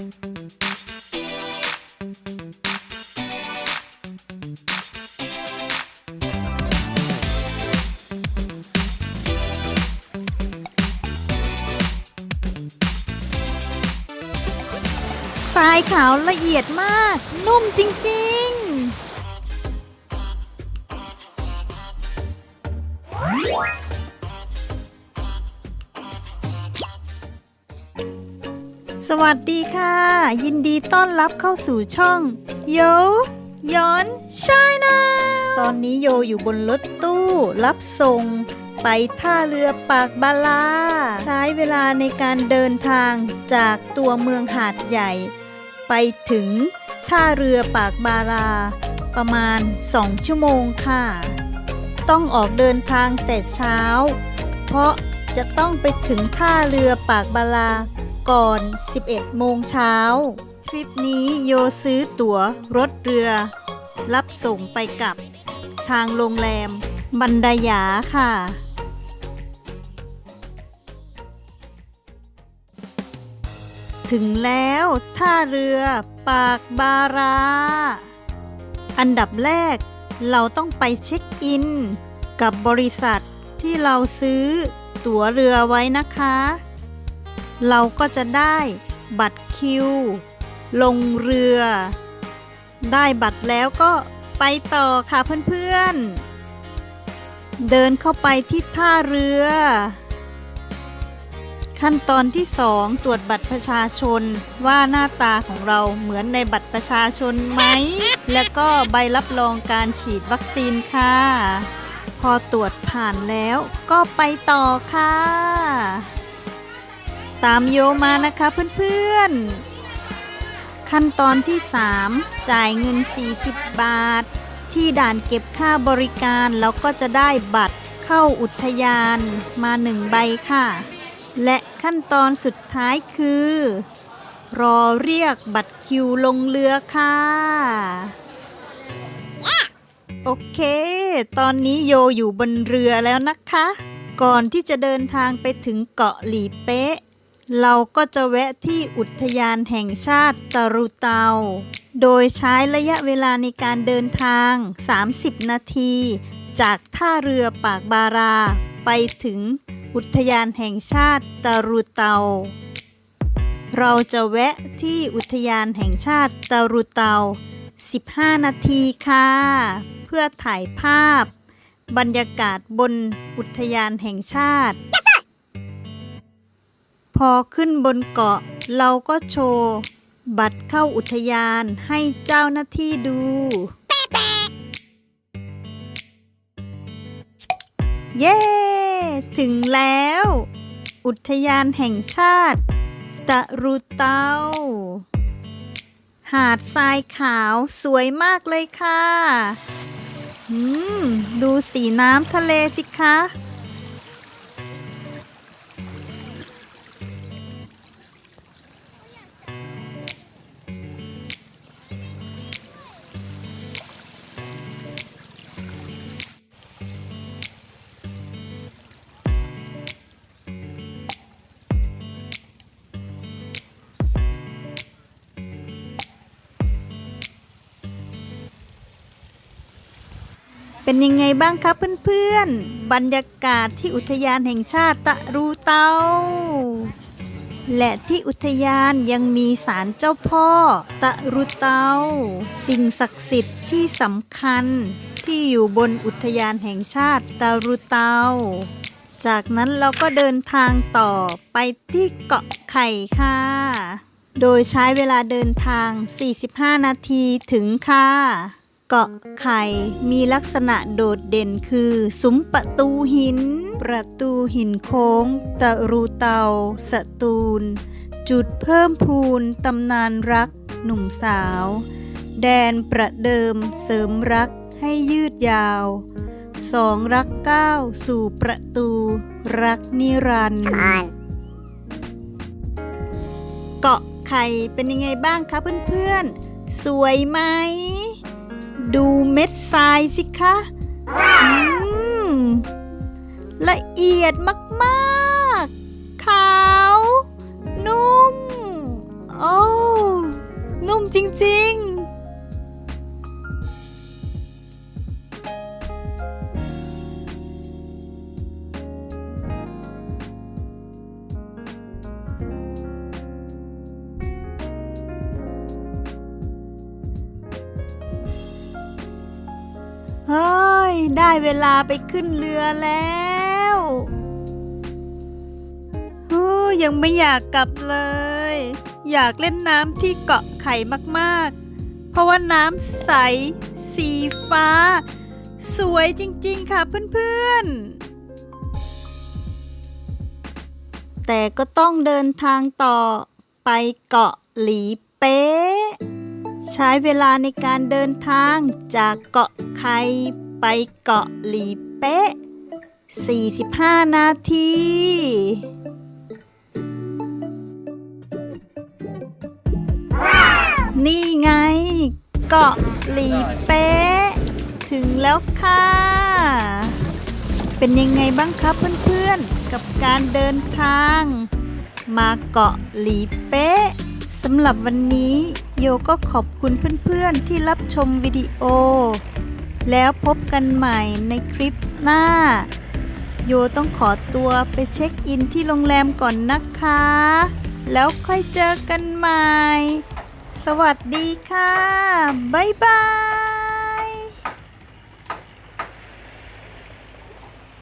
ทรายขาวละเอียดมาก นุ่มจริง ๆ สวัสดีค่ะ ยินดีต้อนรับเข้าสู่ช่องโยย้อนชายนาตอนนี้โยอยู่บนรถตู้รับส่ง ไปท่าเรือปากบาลา ใช้เวลาในการเดินทางจากตัวเมืองหาดใหญ่ ไปถึงท่าเรือปากบาลา ประมาณ 2 ชั่วโมงค่ะ ต้องออกเดินทางแต่เช้า เพราะจะต้องไปถึงท่าเรือปากบาลา ก่อน 11 โมงเช้า ทริปนี้โยซื้อตั๋วรถเรือ รับส่งไปกับ ทางโรงแรม บันไดยาค่ะ ถึงแล้วท่าเรือปากบารา อันดับแรกเราต้องไปเช็คอิน กับบริษัทที่เราซื้อตั๋วเรือไว้นะคะ เราก็จะได้บัตรคิว ลงเรือ ได้บัตรแล้วก็ไปต่อค่ะเพื่อนๆ เดินเข้าไปที่ท่าเรือ ขั้นตอนที่ 2 ตรวจบัตรประชาชนว่าหน้าตาของเราเหมือนในบัตรประชาชนไหม แล้วก็ใบรับรองการฉีดวัคซีนค่ะ พอตรวจผ่านแล้วก็ไปต่อค่ะ ตามโยมานะคะเพื่อนๆ ขั้นตอนที่ 3 จ่ายเงิน 40 บาท ที่ด่านเก็บค่าบริการ แล้วก็จะได้บัตรเข้าอุทยานมาหนึ่งใบค่ะ และขั้นตอนสุดท้ายคือ รอเรียกบัตรคิวลงเรือค่ะ โอเค ตอนนี้โยอยู่บนเรือแล้วนะคะ ก่อนที่จะเดินทางไปถึงเกาะหลีเป๊ะ เราก็จะแวะที่อุทยานแห่งชาติตะรุเตา โดยใช้ระยะเวลาในการเดินทาง 30 นาที จากท่าเรือปากบารา ไปถึงอุทยานแห่งชาติตะรุเตา เราจะแวะที่อุทยานแห่งชาติตะรุเตา 15 นาทีค่ะ เพื่อถ่ายภาพ บรรยากาศบนอุทยานแห่งชาติ พอขึ้นบนเกาะ เราก็โชว์ บัตรเข้าอุทยานให้เจ้าหน้าที่ดู เย้ ถึงแล้ว อุทยานแห่งชาติ ตะรุเตา หาดทรายขาวสวยมากเลยค่ะ อืม ดูสีน้ำทะเลสิคะ เป็นยังไงบ้างครับเพื่อนๆ บรรยากาศที่อุทยานแห่งชาติตะรูเตา และที่อุทยานยังมีศาลเจ้าพ่อ ตะรุเตา สิ่งศักดิ์สิทธิ์ที่สำคัญที่อยู่บนอุทยานแห่งชาติตะรุเตา จากนั้นเราก็เดินทางต่อไปที่เกาะไข่ค่ะ โดยใช้เวลาเดินทาง 45 นาทีถึงค่ะ เกาะไข่ มีลักษณะโดดเด่นคือซุ้มประตูหิน ประตูหินโค้ง ตะรูเตา สตูล จุดเพิ่มพูนตำนานรัก หนุ่มสาว แดนประเดิมเสริมรักให้ยืดยาวสองรักก้าวสู่ประตู รักนิรันดร์เกาะไข่เป็นยังไงบ้างคะเพื่อนๆ สวยไหม ดูเม็ดทรายสิคะอืมละเอียดมากๆ ขาว นุ่ม โอ้ นุ่มจริง ๆ เฮ้ย ได้เวลาไปขึ้นเรือแล้วเฮ้ยยังไม่อยากกลับเลย อยากเล่นน้ำที่เกาะไข่มากๆ เพราะว่าน้ำใส สีฟ้า สวยจริงๆค่ะเพื่อนๆ แต่ก็ต้องเดินทางต่อไปเกาะหลีเป๊ะ ใช้เวลาในการเดินทางจากเกาะไข่ไปเกาะหลีเป๊ะ 45 นาที นี่ไง เกาะหลีเป๊ะ ถึงแล้วค่ะ เป็นยังไงบ้างครับเพื่อนๆ กับการเดินทาง มาเกาะหลีเป๊ะสำหรับวันนี้ โยก็ขอบคุณเพื่อนๆที่รับชมวิดีโอ แล้วพบกันใหม่ในคลิปหน้า โยต้องขอตัวไปเช็คอินที่โรงแรมก่อนนะคะ แล้วค่อยเจอกันใหม่ สวัสดีค่ะ บ๊ายบาย